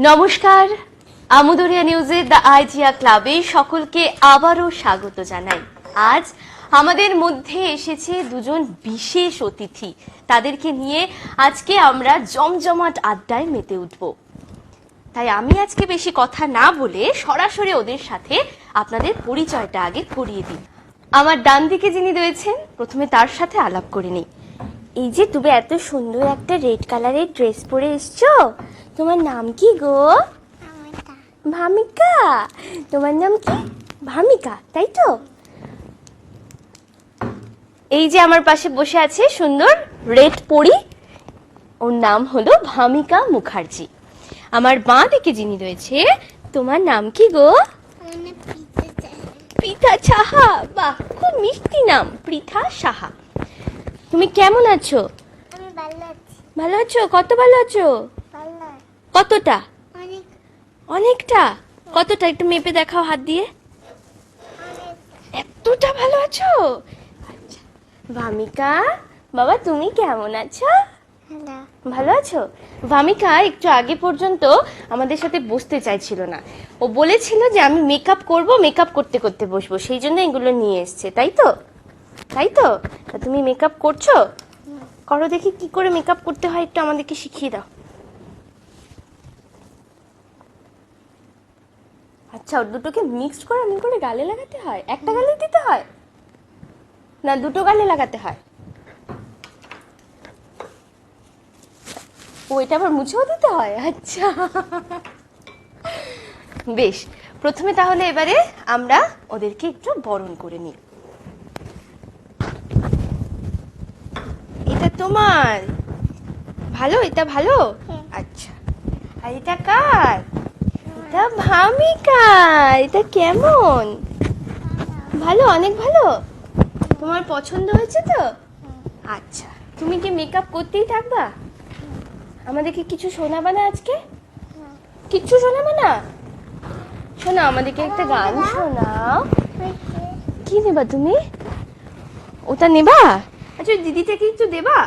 নমস্কার। আমুদরিয়া নিউজের the Isaiah ক্লাবে সকলকে আবারও স্বাগত জানাই। আজ আমাদের মধ্যে এসেছে দুজন বিশেষ অতিথি। তাদেরকে নিয়ে আজকে আমরা জমজমাট আড্ডায় মেতে উঠব। তাই আমি আজকে বেশি কথা না বলে সরাসরি ওদের সাথে আপনাদের পরিচয়টা আগে করিয়ে দিই। আমার ডান দিকে যিনি রয়েছেন, প্রথমে তার সাথে আলাপ করে নিই। এই যে তুমি এত সুন্দর একটা রেড কালারের ড্রেস পরে এসছো তোমার নাম কি গো? ভামিকা। তোমার নাম কি? ভামিকা তাই তো? এই যে আমার পাশে বসে আছে সুন্দর রেড পরি। ওর নাম হলো ভামিকা মুখার্জি। আমার বাঁ দিকে যিনি রয়েছে তোমার নাম কি গো? পৃথা সাহা। বাহ খুব মিষ্টি নাম পৃথা সাহা। তুমি কেমন আছো। ভালো আছো? কত ভালো আছো? কতটা? অনেকটা? কতটা? একটু মেপে দেখাও হাত দিয়ে। এতটা ভালো আছো? আচ্ছা। ভামিকা বাবা তুমি কেমন আছো? ভালো ভালো আছো? ভামিকা একটু আগে পর্যন্ত আমাদের সাথে বসতে চাইছিল না। ও বলেছিল যে আমি মেকআপ করব মেকআপ করতে করতে বসবো। সেই জন্য এগুলো নিয়ে এসছে তাই তো? তাই তো? তুমি মেকআপ করছ? করো দেখি কি করে মেকআপ করতে হয় একটু আমাদেরকে শিখিয়ে দাও। আচ্ছা ওর দুটোকে মিক্সড করে এমন করে গালে লাগাতে হয়? একটা গালে দিতে হয়? না দুটো গালে লাগাতে হয়? ও এটা আবার মুছেও দিতে হয়? আচ্ছা। বেশ প্রথমে তাহলে এবারে আমরা ওদেরকে একটু বরণ করে নিই। এটা তোমার? ভালো? এটা ভালো? আচ্ছা। আর এটা কার? এটা ভামিকা, এটা কেমন? ভালো, অনেক ভালো? তোমার পছন্দ হয়েছে তো? আচ্ছা তুমি কি মেকআপ করতেই থাকবা? আমাদেরকে কিছু শোনাবা না আজকে? কিচ্ছু শোনাবে না শোনা, আমাদেরকে একটা গান শোনাও। কি নেবা তুমি? ওটা নেবা? আচ্ছা দিদিটাকে একটু দেবা?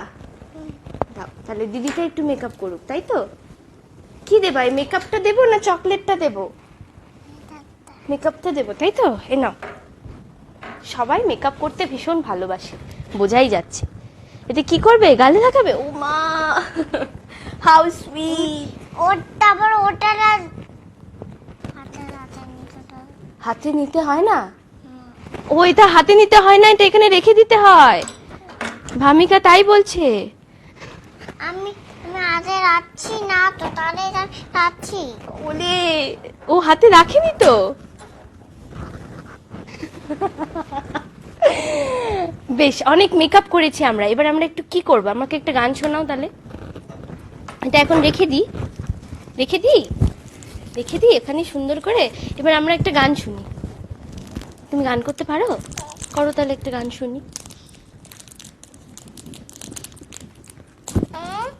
তাহলে দিদিটা একটু মেকআপ করুক, তাই তো? কি দেবা? এই মেকআপটা দেবো না চকলেটটা দেবো? মেকআপটা দেবো তাই তো? এ নাও। সবাই মেকআপ করতে ভীষণ ভালোবাসে বোঝাই যাচ্ছে। এটা কি করবে? গালে লাগাবে? ও মা! হাউ সুইট ওটা আবার ওটা না। হাতে নিতে হয় না? ও এটা হাতে নিতে হয় না এটা এখানে রেখে দিতে হয়। ভামিকা তাই বলছে। আমি হাতে রাখছি না তো তাহলে রাখছি ওলে, ও হাতে রাখেনি তো? বেশ, অনেক মেকআপ করেছি আমরা। এবার আমরা একটু কি করব? আমাকে একটা গান শোনাও তাহলে। এটা এখন রেখে দিই। রেখে দিই? রেখে দিই এখানে সুন্দর করে? এবার আমরা একটা গান শুনি। তুমি গান করতে পারো? করো তাহলে একটা গান শুনি এক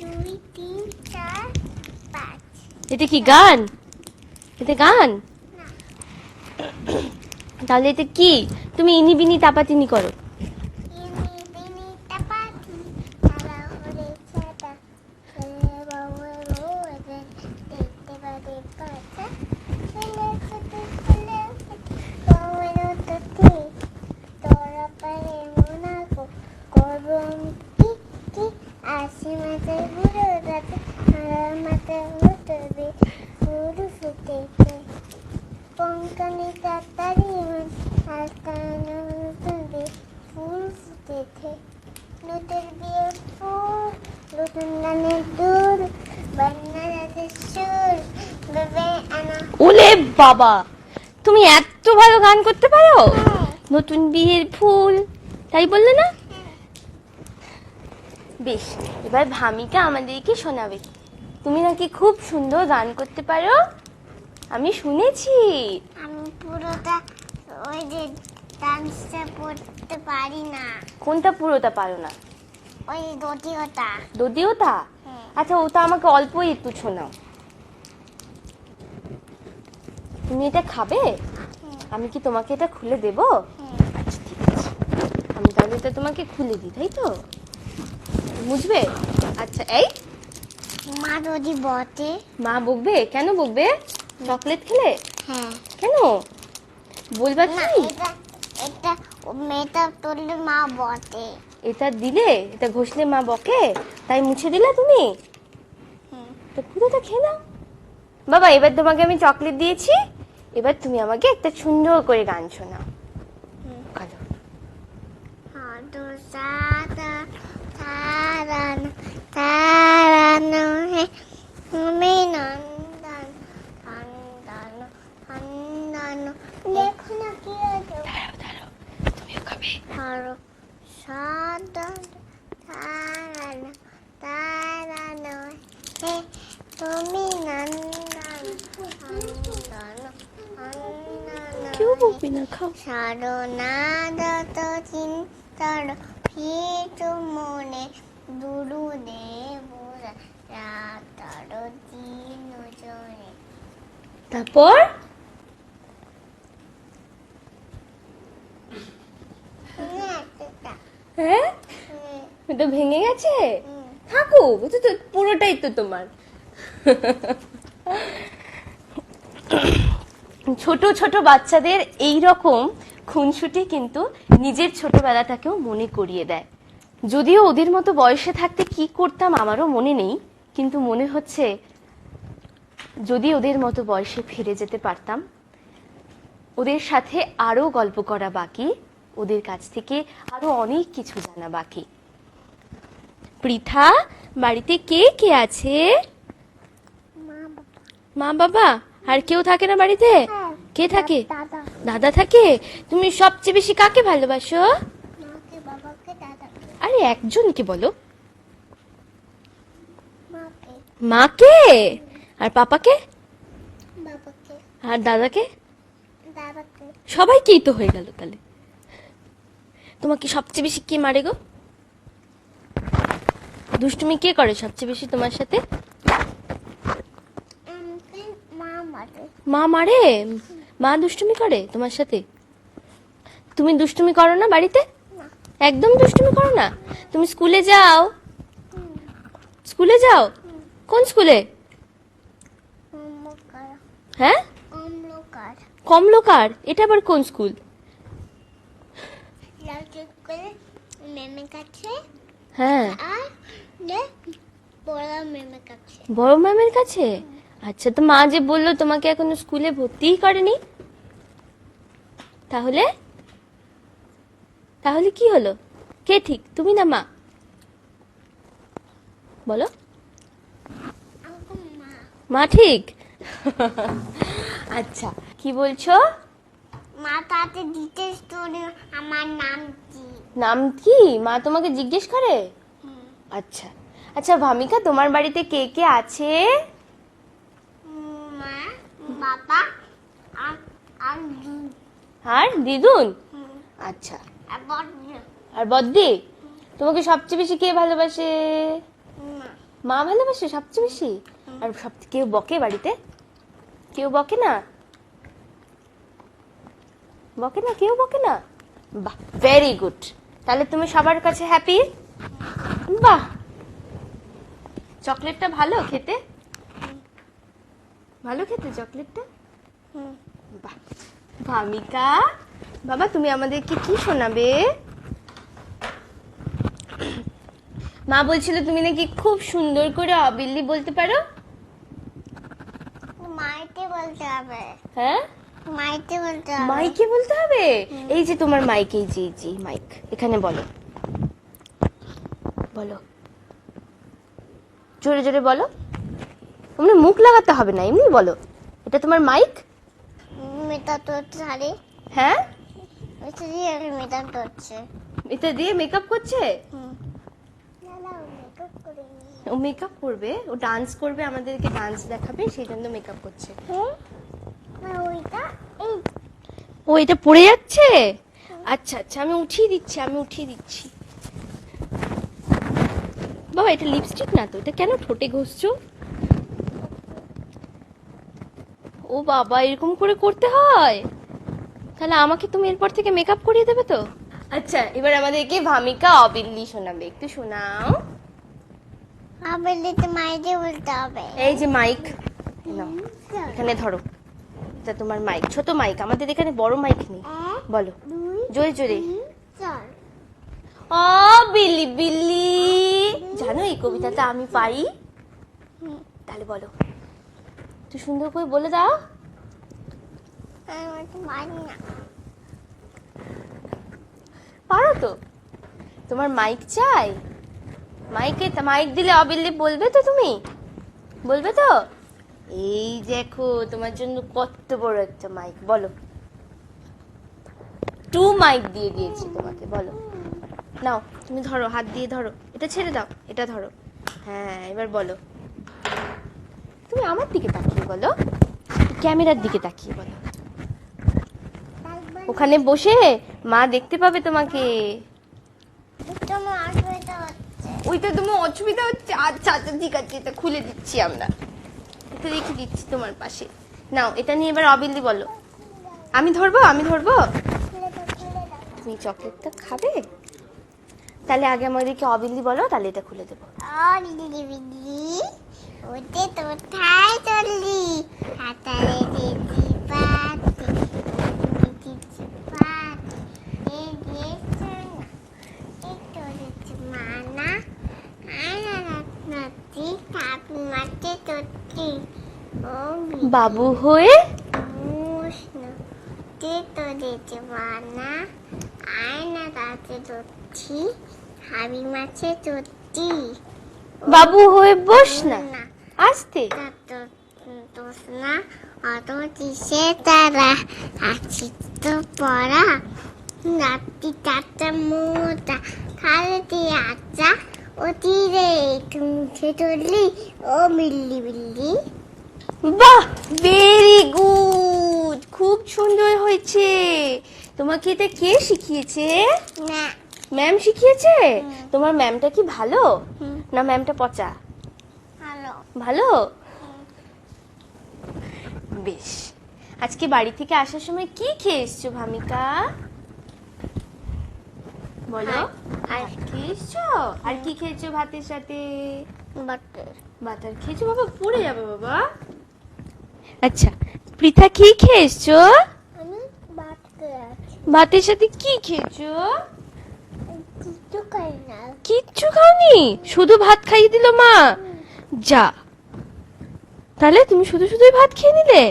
দুই তিন চার পাঁচ এটা কি গান? এটা গান? তাহলে এটা কি? তুমি ইনি বিনি তাপাতিনি করো ইনি বিনি টাপাতি তারা হরে ছাতা ছেলে বাবু রোজে দেখতে পারে পাতা ছেলে ছোট ছেলে বাবুর ততি তোরা পারে মোনাকো করব আমি কি কি আশি মাসে বুড়ো রাতে হারার মাথায় উঠবে ফুল ফুটেছে পঙ্কানি তাড়াতাড়ি আর কানা তুলবে ফুল ফুটেছে নতুন বিয়ে ফুল নতুন গানের দূর বান্না রাতে সুর বেবে আনা ওলে বাবা তুমি এত ভালো গান করতে পারো? নতুন বিয়ের ফুল তাই বললে না? বেশ এবার ভামিকা আমাদেরকে শোনাবে। তুমি নাকি খুব সুন্দর গান করতে পারো? আমি শুনেছি। আমি পুরোটা ওই যে ডান্সটা পড়তে পারি না। কোনটা পুরোটা পারো না? ওই দটিওটা যদিও তা হ্যাঁ। আচ্ছা ওটা আমাকে অল্পই একটু শোনাও। তুমি এটা খাবে? আমি কি তোমাকে এটা খুলে দেবো? আচ্ছা ঠিক আছে। আমি তাহলে এটা তোমাকে খুলে দিই তাই তো? বুঝবে? আচ্ছা এই। মা যদি বটে মা বকবে? কেন বকবে? চকলেট খেলে? হ্যাঁ। কেন? বলবা কি? এটা মেয়েটা তুললে মা বটে এটা দিলে? এটা ঘষলে মা বকে? তাই মুছে দিলে তুমি? হুম। তো পুরোটা খেয়ে নাও। বাবা এবার তোমাকে আমি চকলেট দিয়েছি। এবার তুমি আমাকে একটা সুন্দর করে গান শোনাও। ভালো তুমি নন্দন নন্দন। কেউ বকবে না খাও সারনাদত চিন্তর ফিটু মনে দুরু দেবুর রাতর দিন জনে তারপর হ্যাঁ এটা ভেঙে গেছে থাকুক তো পুরোটাই তো তোমার ছোট ছোট বাচ্চাদের এই রকম খুনসুটি কিন্তু নিজের ছোটবেলাটাকেও মনে করিয়ে দেয়। যদিও ওদের মতো বয়সে থাকতে কি করতাম আমারও মনে নেই, কিন্তু মনে হচ্ছে যদি ওদের মতো বয়সে ফিরে যেতে পারতাম, ওদের সাথে আরও গল্প করা বাকি, ওদের কাছ থেকে আরও অনেক কিছু জানা বাকি। পৃথা, বাড়িতে কে কে আছে? মা বাবা? আর কেউ থাকে না বাড়িতে? হ্যাঁ। কে থাকে? দাদা। থাকে? তুমি সবচেয়ে বেশি কাকে ভালোবাসো? আরে একজনকে বলো। মাকে। আর পাপাকে? আর দাদাকে? দাদাকে। সবাইকেই তো হয়ে গেল তাহলে। তোমাকে সবচেয়ে বেশি কে মারে গো? দুষ্টুমি কে করে সবচেয়ে বেশি তোমার সাথে আমাকে মা মারে? মা দুষ্টুমি করে তোমার সাথে? তুমি দুষ্টুমি করো না বাড়িতে? একদম দুষ্টুমি করো না? তুমি স্কুলে যাও। স্কুলে যাও? কোন স্কুলে? হ্যাঁ? কমলোকার। এটা আবার কোন স্কুল? হ্যাঁ। বড় ম্যামের কাছে। আচ্ছা তো মা যে বলল তোমাকে এখনও স্কুলে ভর্তিই করেনি? তাহলে? তাহলে কি হলো? কে ঠিক? তুমি না মা? বলো। মা ঠিক? আচ্ছা কি বলছো? মা তাতে দিতে স্টোরি আমার নাম কি? নাম কি? মা তোমাকে জিজ্ঞেস করে? আচ্ছা আচ্ছা ভামিকা তোমার বাড়িতে কে কে আছে? বাবা আর আর আর দিদুন? আচ্ছা। আর বড় আর বদ্দি তোমাকে সবচেয়ে বেশি কে ভালোবাসে? মা। মা ভালোবাসে সবচেয়ে বেশি? আর সব কেউ বকে বাড়িতে? কেউ বকে না? বকে না? কেউ বকে না? বাহ ভেরি গুড তাহলে তুমি সবার কাছে হ্যাপি বাহ। চকলেটটা ভালো খেতে? ভালো খেতে চকলেটটা? হুম। বাহ। ভামিকা বাবা তুমি আমাদেরকে কি শোনাবে? মা বলছিল তুমি নাকি খুব সুন্দর করে অবিল্লি বলতে পারো। মাইতে বলতে হবে। হ্যাঁ? মাইতে বলতে হবে। মাইকে বলতে হবে? এই যে তোমার মাইক এই যে যে মাইক এখানে বলো। বলো। জোরে জোরে বলো। এমনি মুখ লাগাতে হবে না এমনি বলো। এটা তোমার মাইক মেটা তোরছে আরে হ্যাঁ? মেটা দিয়ে আমি মেটা তোরছে এটা দিয়ে মেকআপ করছে? ও মেকআপ করবে? ও ডান্স করবে আমাদেরকে ডান্স দেখাবে সেই জন্য মেকআপ করছে। ও এটা পড়ে যাচ্ছে? আচ্ছা আচ্ছা আমি উঠিয়ে দিচ্ছি আমি উঠিয়ে দিচ্ছি। বাবা এটা লিপস্টিক না তো? এটা কেন ঠোঁটে ঘষছো? ও বাবা এরকম করে করতে হয়? তাহলে আমাকে তুমি এরপর থেকে মেকআপ করিয়ে দেবে তো? আচ্ছা এবার আমাদেরকে ভামিকা অবিল্লি শোনাবে। একটু শোনাও। আবার লিতে মাইতে বলতে হবে। এই যে মাইক নাও এখানে ধরো। এটা তোমার মাইক ছোট মাইক আমাদের এখানে বড় মাইক নেই। বলো। জোরে জোরে। ও বিলি বিলি জানো এই কবিতাটা আমি পারি তাহলে বলো। তুই সুন্দর করে বলে দাও। পারো তো। তোমার মাইক চাই? মাইকে মাইক দিলে অবিল্লি বলবে তো তুমি? বলবে তো? এই দেখো তোমার জন্য কত বড় একটা মাইক বলো। টু মাইক দিয়ে দিয়েছি তোমাকে বলো। নাও তুমি ধরো হাত দিয়ে ধরো। এটা ছেড়ে দাও এটা ধরো। হ্যাঁ এবার বলো। তুমি আমার দিকে তাকিয়ে বলো। ক্যামেরার দিকে তাকিয়ে বলো। ওখানে বসে মা দেখতে পাবে তোমাকে। ওইটা তোমার অসুবিধা হচ্ছে। আচ্ছা আচ্ছা ঠিক আছে এটা খুলে দিচ্ছি আমরা। এটা রেখে দিচ্ছি তোমার পাশে। নাও এটা নিয়ে এবার অবিল্লি বলো। আমি ধরবো? আমি ধরবো? তুমি চকলেটটা খাবে? তাহলে আগে আমাদেরকে অবিল্লি বলো তাহলে এটা খুলে দেবো। বিদি ওতে তো চললি। হাতারে দিদি পাতে দিদি পাতে এ দিয়েছে এ তোরেছে মানা আনা রাত্রি তাপি ও বাবু হয়ে? বিষ্ণু তে তোরেছে মানা আয়না রাতে তোটি হাবি মাছে তোটি বাবু হয়ে বস না আসতে না অত কিসে তারা আছি তো পড়া রাত্রি চারটা মোটা খালতি আচ্ছা অতিরে মুখে চললি ও বিল্লি বিল্লি বাহ ভেরি গুড খুব সুন্দর হয়েছে। তোমাকে এটা কে শিখিয়েছে? ম্যাম। শিখিয়েছে? তোমার ম্যামটা কি ভালো? না ম্যামটা পচা? ভালো? বেশ। আজকে বাড়ি থেকে আসার সময় কি খেয়ে এসছো ভামিকা? বলো আর খেয়ে এসছো আর কি খেয়েছো ভাতের সাথে? বাটার। বাটার খেয়েছো? বাবা পড়ে যাবে বাবা। আচ্ছা পৃথা কি খেয়ে এসছো? আমি ভাতের সাথে কি খেয়েছো? কিচ্ছু খাওনি? শুধু ভাত খাইয়ে দিল মা? যা তাহলে তুমি শুধু শুধুই ভাত খেয়ে নিলে?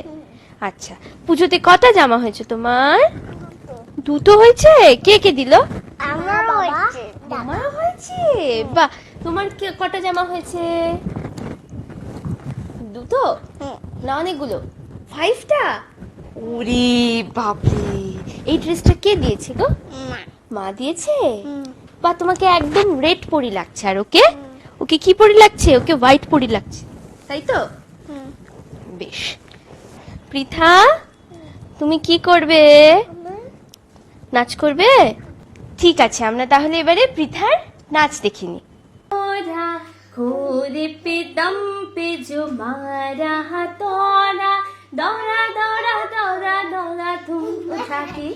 আচ্ছা পুজোতে কটা জামা হয়েছে তোমার? দুটো হয়েছে? কে কে দিল? আমার হয়েছে। বাহ তোমার কটা জামা হয়েছে? দুটো? না অনেকগুলো। ফাইভটা ওরে বাপরে। এই ড্রেসটা কে দিয়েছে গো? মা। দিয়েছে? বা তোমাকে একদম রেড পরি লাগছে। আর ওকে? ওকে কি পরি লাগছে? ওকে হোয়াইট পরি লাগছে। তাই তো? বেশ। পৃথা, তুমি কি করবে? নাচ করবে? ঠিক আছে, আমরা তাহলে এবারে পৃথার নাচ দেখিনি খোরে জো মারা তোরা, দৌড়া দৌড়া কাটি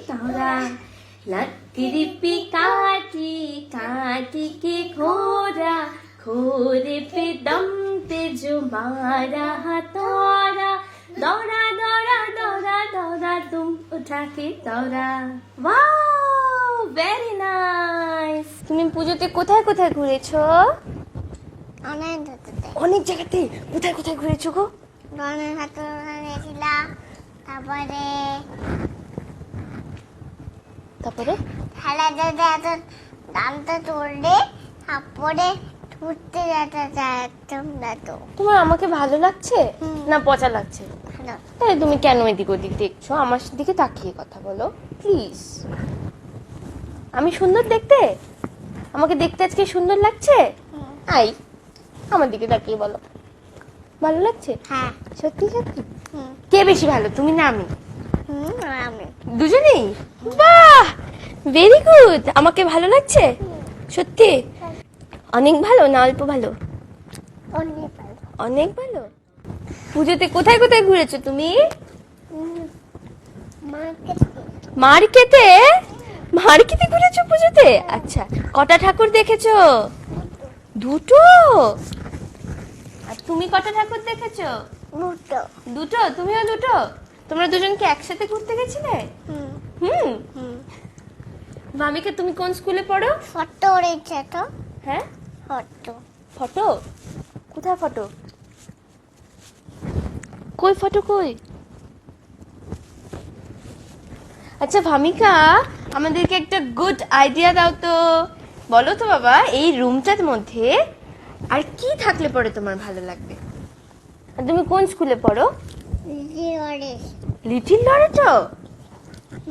কাটি কে খোরা खोरा खोरे पे दम पे जो मारा हथौड़ा दौड़ा दौड़ा दौड़ा दौड़ा तुम उठा के दौड़ा वाओ ভেরি নাইস তুমি পুজোতে কোথায় কোথায় ঘুরেছো অনেক ধরতে অনেক জায়গাতে কোথায় কোথায় ঘুরেছো গো রনের হাতে গেছিলাম তারপরে তারপরে খেলা যেতে এত দামটা চললে তারপরে ঘুরতে যেতে চাইতাম না তো। তোমার আমাকে ভালো লাগছে? না পচা লাগছে। ভালো। তাহলে তুমি কেন এদিক ওদিক দেখছ? আমার দিকে তাকিয়ে কথা বলো প্লিজ আমি সুন্দর দেখতে? আমাকে দেখতে আজকে সুন্দর লাগছে। আই আমার দিকে তাকিয়ে বলো। ভালো লাগছে? হ্যাঁ। সত্যি সত্যি? কে বেশি ভালো তুমি না আমি? দুজনেই? বাহ! ভেরি গুড আমাকে ভালো লাগছে? সত্যি? অনেক ভালো না অল্প ভালো? অনেক ভালো। অনেক ভালো? পুজোতে কোথায় কোথায় ঘুরেছো তুমি। মার্কেটে। মার্কেটে? ঘুরেছো পুজোতে? আচ্ছা কটা ঠাকুর দেখেছ? দুটো? আর তুমি কটা ঠাকুর দেখেছ? দুটো। দুটো? তুমিও দুটো? তোমরা দুজনকে একসাথে ঘুরতে গেছিলে? হুম। মামিকা তুমি কোন স্কুলে পড়ো? ফটো হ্যাঁ? ফটো। ফটো? কোথায় ফটো? কই ফটো কই? আচ্ছা ভামিকা আমাদেরকে একটা গুড আইডিয়া দাও তো। বলো তো বাবা এই রুমটার মধ্যে আর কি থাকলে পরে তোমার ভালো লাগবে? আর তুমি কোন স্কুলে পড়ো? লিটিল লরেটো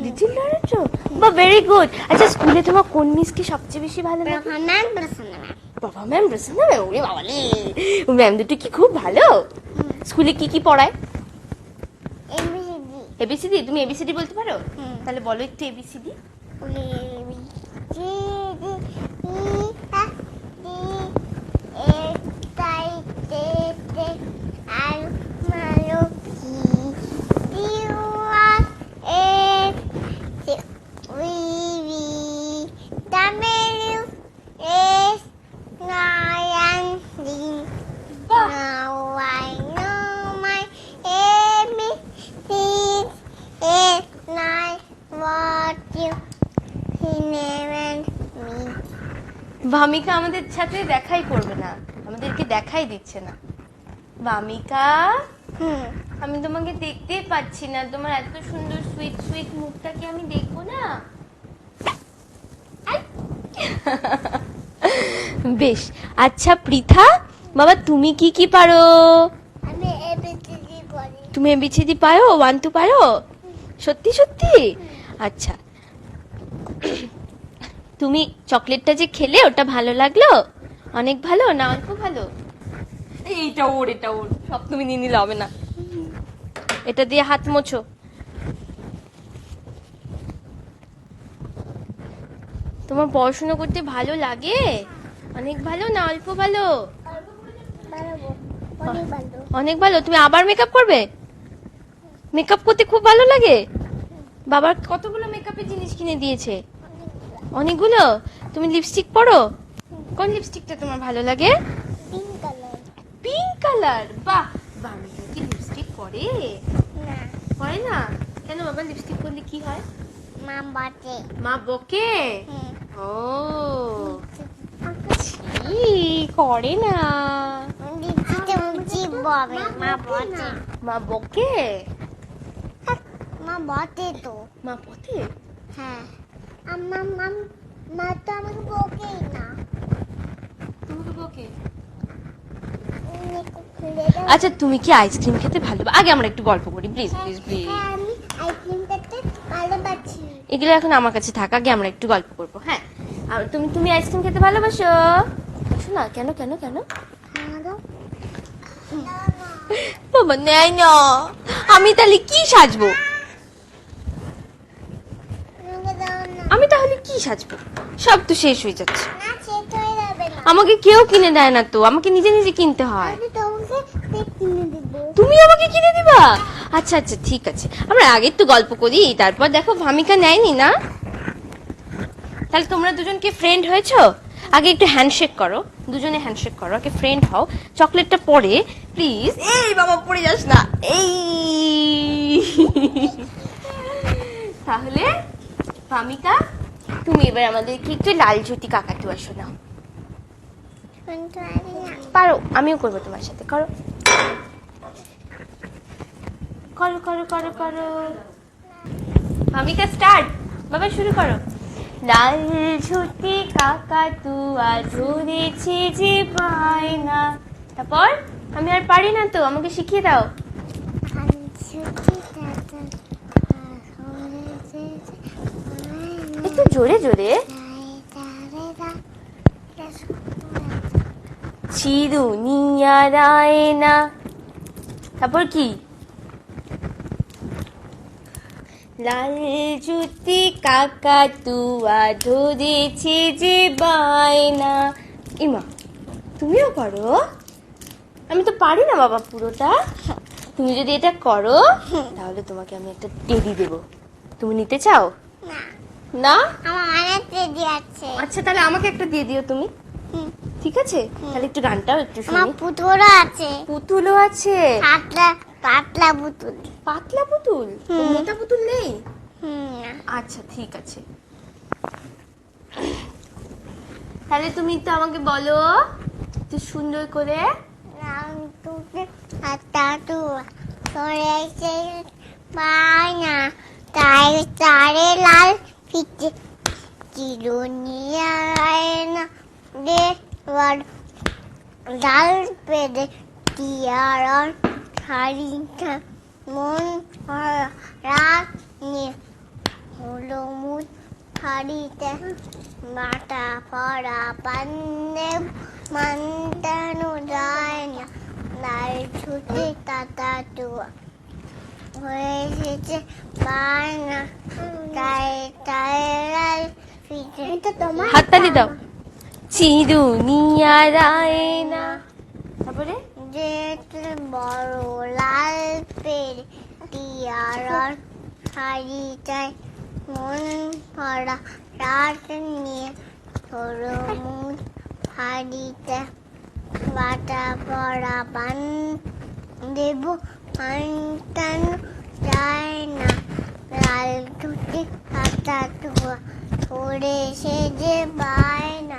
লিটিল লরেটো বা ভেরি গুড আচ্ছা স্কুলে তোমার কোন মিসকে সবচেয়ে বেশি ভালো লাগে? বাবা ম্যাম প্রসন্ন ম্যাম ওরে বাবা রে। ম্যাম দুটো কি খুব ভালো? স্কুলে কি কি পড়ায়? এবিসিডি এবিসিডি তুমি এবিসিডি বলতে পারো? তাহলে বলো একটু এবিসিডি উলি G D E F D A তাই তে তে আর মালো কি ইউ আর এ তে উই we W S nine D Now I know my ABCs. It's not what you me. Vamika আমাদের সাথে দেখাই করবে না। আমাদেরকে দেখাই দিচ্ছে না। ভামিকা? হুম। আমি তোমাকে দেখতেই পাচ্ছি না। তোমার এত সুন্দর সুইট সুইট মুখটা কি আমি দেখব না! বেশ। আচ্ছা পৃথা? বাবা তুমি কি কি পারো? তুমি এবিসিডি পারো? ওয়ান টু পারো? সত্যি সত্যি? আচ্ছা। তুমি চকলেটটা যে খেলে ওটা ভালো লাগল? অনেক ভালো না অল্প ভালো? এইটা ওর এটা ওর। সব তুমি নিয়ে নিলে হবে না। এটা দিয়ে হাত মোছো। তোমার পড়াশোনা করতে ভালো লাগে? অনেক ভালো না অল্প ভালো? অনেক ভালো। তুমি আবার মেকআপ করবে? মেকআপ করতে খুব ভালো লাগে? বাবার কতগুলো মেকআপের জিনিস কিনে দিয়েছে? অনেকগুলো? তুমি লিপস্টিক পরো? কোন লিপস্টিকটা তোমার ভালো লাগে? পিঙ্ক কালার বাহ! বাবা কি লিপস্টিক পরে? পরে না? কেন বাবা লিপস্টিক পরলে কি হয়? মা বাটে মা বকে? ও। ছি করে না। মা বটে। মা বকে? মা বটে তো। মা হ্যাঁ। আমার মা তো আমাকে বকেই না। তোমাকে বকে? আচ্ছা তুমি কি আইসক্রিম খেতে ভালো আগে আমরা একটু গল্প করি প্লিজ প্লিজ প্লিজ। হ্যাঁ আমি আইসক্রিম খেতে ভালোবাসি। এগুলো এখন আমার কাছে থাক আগে আমরা একটু গল্প করব হ্যাঁ? আর তুমি তুমি আইসক্রিম খেতে ভালোবাসো? শোনা কেন কেন কেন? বাবা, নেয় না। আমি তাহলে কি সাজবো? আমি তাহলে কি সাজবো? সব তো শেষ হয়ে যাচ্ছে। আমাকে কেউ কিনে দেয় না তো, আমাকে নিজে নিজে কিনতে হয়। তুমি আমাকে কিনে দিবা? আচ্ছা আচ্ছা ঠিক আছে। আমরা আগে তো গল্প করি, তারপর দেখো ভামিকা নেয়নি না? তাহলে তোমরা দুজনকে ফ্রেন্ড হয়েছো? আগে একটু হ্যান্ডশেক করো, দুজনে হ্যান্ডশেক করো, আগে ফ্রেন্ড হও। চকলেটটা পরে প্লিজ এই বাবা, পড়ে যাস না। এই। তাহলে, ভামিকা, তুমি এবার আমাদেরকে একটু লাল জ্যোতি আমি না পারো, আমিও করব তোমার সাথে, করো। করো করো করো করো। ভামিকা স্টার্ট বাবা, শুরু করো। লাল ঝুটি কাকা তুয়া ধরেছে যে পায়না তারপর? আমি আর পারি না তো আমাকে শিখিয়ে দাও। একটু জোরে জোরে। চিরুনিয়া রায়না তারপর কি? লাল জুতি কাকা তুয়া ধরেছে যে বায়না। ইমা তুমিও করো? আমি তো পারি না বাবা পুরোটা। তুমি যদি এটা করো তাহলে তোমাকে আমি একটা টেডি দেবো। তুমি নিতে চাও? না। আমার অনেক আছে। আচ্ছা তাহলে আমাকে একটা দিয়ে দিও তুমি। হুম। ঠিক আছে? তাহলে একটু গানটাও একটু আমার শুনি। পুতুলও আছে। পুতুলও আছে? পাতলা পাতলা পুতুল। পাতলা পুতুল। মোটা পুতুল নেই? আচ্ছা ঠিক আছে। তাহলে তুমি তো আমাকে বলো একটু সুন্দর করে। তাই তারে লাল ফিতে চিরুনিয়া না দে লাল পেদে টিয়ার শাড়িটা মন রাত নিয়ে হলো মুখ শাড়িতে মাটা পড়া পান্নে মান্তানো যায় না। নাই ছুটে তাতা টুয়া হয়ে এসেছে বায়না তাই তাই লাল হাততালি দাও। চিরুনিয়া রায়না তারপরে? যে বড় লাল পেড়ে টিয়ার শাড়িটায় মন ভরা রাত নিয়ে মুখ হাড়িতে বাটা পড়া পান দেব পান যায় না, লাল টুটি হাতা টুয়া ছড়ে সে যে পায় না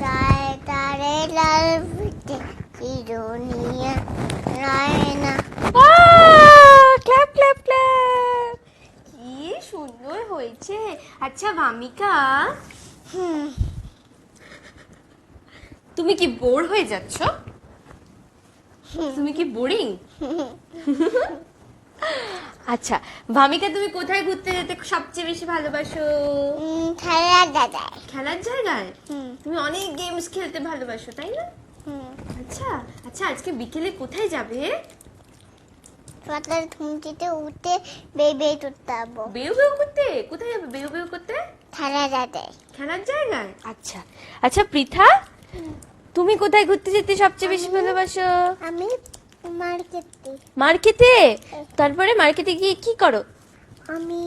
তাই তারে লাল পিঠে চিরুনিয়া রায় না ক্ল্যাপ ক্ল্যাপ ক্ল্যাপ কি সুন্দর হয়েছে। আচ্ছা ভামিকা হুম। তুমি কি বোর হয়ে যাচ্ছ? তুমি কি বোরিং? আচ্ছা ভামিকা তুমি কোথায় ঘুরতে যেতে সবচেয়ে বেশি ভালোবাসো? উম, খেলা খেলার জায়গায়? তুমি অনেক গেমস খেলতে ভালোবাসো তাই না? আচ্ছা আচ্ছা আজকে বিকেলে কোথায় যাবে? সকাল ঘুমটিতে উঠে বেবে তুলতে হব বেউ বেউ করতে? কোথায় যাবে বেউ বেউ করতে? খেলা দাদা খেলার জায়গায়? আচ্ছা আচ্ছা পৃথা? তুমি কোথায় ঘুরতে যেতে সবচেয়ে বেশি ভালোবাসো? আমি মার্কেটে। মার্কেটে? তারপরে মার্কেটে গিয়ে কি করো? আমি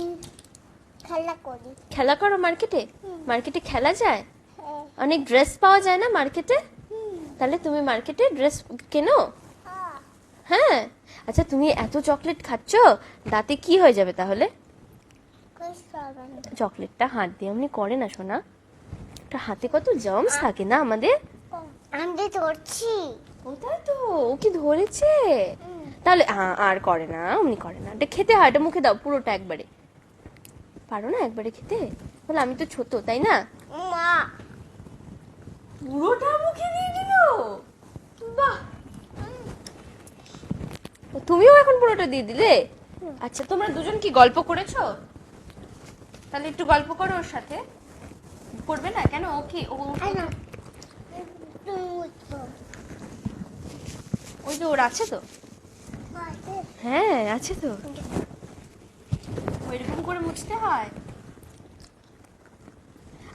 খেলা করি। খেলা করো মার্কেটে? মার্কেটে খেলা যায়? হ্যাঁ। অনেক ড্রেস পাওয়া যায় না মার্কেটে। তাহলে তুমি মার্কেটে ড্রেস কেনো? হ্যাঁ। আচ্ছা তুমি এত চকলেট খাচ্ছ দাঁতে কি হয়ে যাবে তাহলে। চকলেটটা হাত দিয়ে এমনি করে না শোনা একটা হাতে কত জার্মস থাকে না আমাদের? আমি ধরছি। ওটাই তো ও কি ধরেছে? তাহলে আর করে না অমনি করে না। এটা খেতে হয় এটা মুখে দাও পুরোটা একবারে। পারো না একবারে খেতে? বলে আমি তো ছোট তাই না? মা। পুরোটা মুখে দিয়ে দিল? বাহ! তুমিও এখন পুরোটা দিয়ে দিলে? আচ্ছা তোমরা দুজন কি গল্প করেছ? তাহলে একটু গল্প করো ওর সাথে। করবে না? কেন? ও কি ও ওই যে ওর আছে তো? হ্যাঁ আছে তো। ওইরকম করে মুছতে হয়?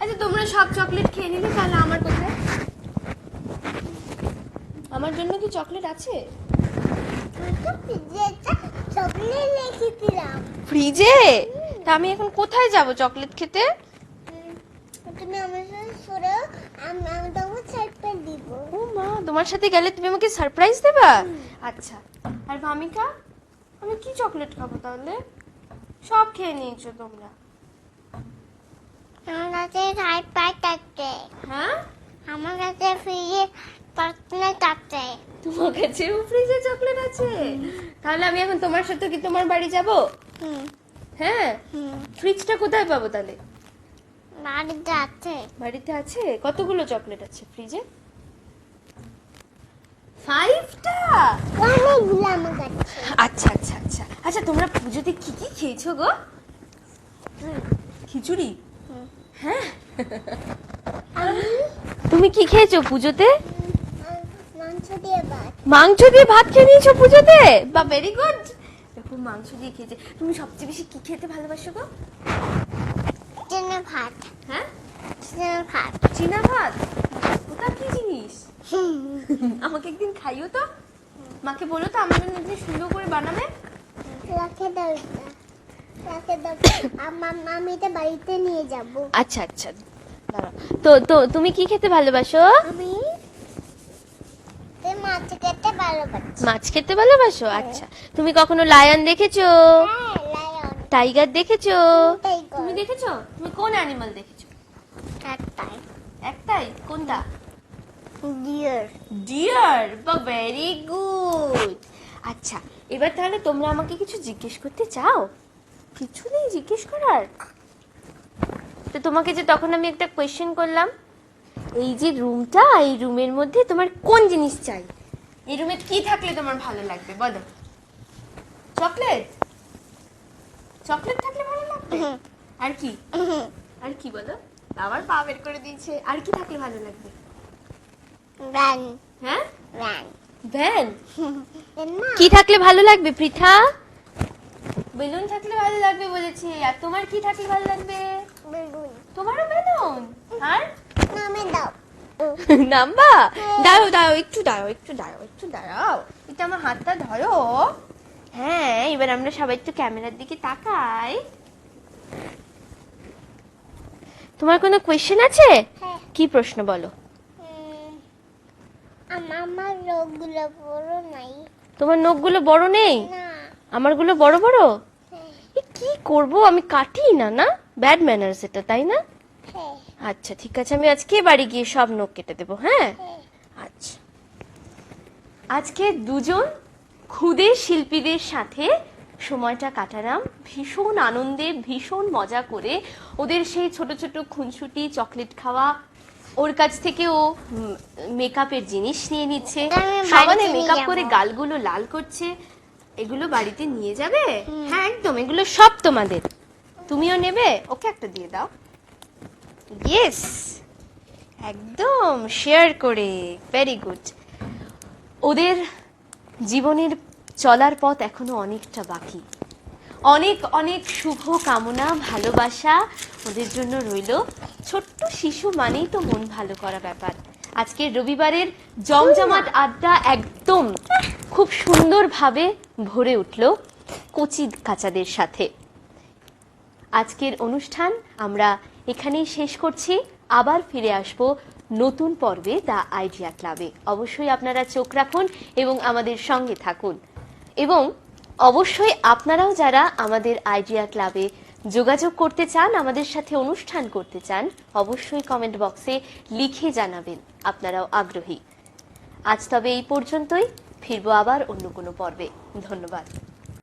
আচ্ছা তোমরা সব চকলেট খেয়ে নিলে তাহলে আমার কোথায়? আমার জন্য কি চকলেট আছে? ফ্রিজে তা আমি এখন কোথায় যাব চকলেট খেতে? তুমি আমার সাথে সরে আমি তোমাকে দিব। ও মা তোমার সাথে গেলে তুমি আমাকে সারপ্রাইজ দেবা? আচ্ছা আর ভামিকা আমি কি চকলেট খাব তাহলে? সব খেয়ে নিয়েছো তোমরা। আমার কাছে সাইড পাই থাকতে হ্যাঁ? আমার কাছে ফ্রিজে পাতলা থাকতে তোমার কাছেও ফ্রিজে চকলেট আছে? তাহলে আমি এখন তোমার সাথে কি তোমার বাড়ি যাব? হ্যাঁ? ফ্রিজটা কোথায় পাবো তাহলে? বাড়িতে আছে। বাড়িতে আছে? কতগুলো চকলেট আছে ফ্রিজে ফাইভটা অনেকগুলো আমার কাছে। আচ্ছা আচ্ছা আচ্ছা। আচ্ছা তোমরা পুজোতে কি কি খেয়েছো গো? খিচুড়ি। হ্যাঁ? তুমি কি খেয়েছো পুজোতে? মাংস দিয়ে ভাত। মাংস দিয়ে ভাত খেয়ে নিয়েছো পুজোতে? বা ভেরি গুড দেখো মাংস দিয়ে খেয়েছে। তুমি সবচেয়ে বেশি কি খেতে ভালোবাসো গো? চেনে ভাত। হ্যাঁ? চেনে ভাত। চীনা ভাত? ওটা কি জিনিস? আমাকে একদিন খাইও তো। মাকে বলো তো আমার জন্য একদিন সুন্দর করে বানাবে। রাখে দাও। এটা বাড়িতে নিয়ে যাব। আচ্ছা আচ্ছা। তো তো তুমি কি খেতে ভালোবাসো? আমি মাছ খেতে ভালোবাসি। মাছ খেতে ভালোবাসো? আচ্ছা। তুমি কখনো লায়ন দেখেছ? হ্যাঁ টাইগার দেখেছ? তুমি দেখেছ? তুমি কোন অ্যানিমাল দেখেছ? একটাই। একটাই? কোনটা? ডিয়ার। ডিয়ার? বা ভেরি গুড আচ্ছা এবার তাহলে তোমরা আমাকে কিছু জিজ্ঞেস করতে চাও? কিছু নেই জিজ্ঞেস করার। তো তোমাকে যে তখন আমি একটা কোয়েশ্চেন করলাম এই যে রুমটা এই রুমের মধ্যে তোমার কোন জিনিস চাই? এই রুমে কি থাকলে তোমার ভালো লাগবে? বলো। চকলেট? চকলেট থাকলে ভালো লাগবে? আর কি? আর কি বলো? আবার পা বের করে দিয়েছে। আর কি থাকলে ভালো লাগবে? ভ্যান হ্যাঁ? ভ্যান ভ্যান কি থাকলে ভালো লাগবে পৃথা? বেলুন থাকলে ভালো লাগবে বলেছি। আর তোমার কি থাকলে ভালো লাগবে? বেলুন। তোমারও বেলুন? আর? নামে দাও। নাম্বা? দাঁড়াও দাঁড়াও একটু দাঁড়াও একটু দাঁড়াও একটু দাঁড়াও। এটা আমার হাতটা ধরো। হ্যাঁ এবার আমরা সবাই একটু ক্যামেরার দিকে তাকাই। তোমার কোনো কোয়েশ্চেন আছে? হ্যাঁ। কি প্রশ্ন বলো? আমার নখগুলো বড় নাই। তোমার নখগুলো বড় নেই? আমারগুলো বড় বড়? হ্যাঁ কি করব? আমি কাটি না না? ব্যাড ম্যানার্স এটা তাই না? হ্যাঁ। আচ্ছা ঠিক আছে আমি আজকে বাড়ি গিয়ে সব নখ কেটে দেবো হ্যাঁ? হ্যাঁ। আচ্ছা। আজকে দুজন ক্ষুদে শিল্পীদের সাথে সময়টা কাটালাম ভীষণ আনন্দে ভীষণ মজা করে। ওদের সেই ছোট ছোট খুনসুটি চকলেট খাওয়া ওর কাছ থেকে ও মেকআপের জিনিস নিয়ে নিচ্ছে। সমানে নিয়ে মেকআপ করে গালগুলো লাল করছে। এগুলো বাড়িতে নিয়ে যাবে? হ্যাঁ একদম এগুলো সব তোমাদের। তুমিও নেবে? ওকে একটা দিয়ে দাও। ইয়েস একদম শেয়ার করে। ভেরি গুড ওদের জীবনের চলার পথ এখনও অনেকটা বাকি। অনেক অনেক শুভ কামনা ভালোবাসা ওদের জন্য রইল। ছোট্ট শিশু মানেই তো মন ভালো করা ব্যাপার। আজকে রবিবারের জমজমাট আড্ডা একদম খুব সুন্দরভাবে ভরে উঠল কচি কাচাদের সাথে। আজকের অনুষ্ঠান আমরা এখানেই শেষ করছি। আবার ফিরে আসব নতুন পর্বে দ্য আইডিয়া ক্লাবে। অবশ্যই আপনারা চোখ রাখুন এবং আমাদের সঙ্গে থাকুন। এবং অবশ্যই আপনারাও যারা আমাদের আইডিয়া ক্লাবে যোগাযোগ করতে চান, আমাদের সাথে অনুষ্ঠান করতে চান, অবশ্যই কমেন্ট বক্সে লিখে জানাবেন। আপনারাও আগ্রহী। আজ তবে এই পর্যন্তই। ফিরবো আবার অন্য কোনো পর্বে। ধন্যবাদ।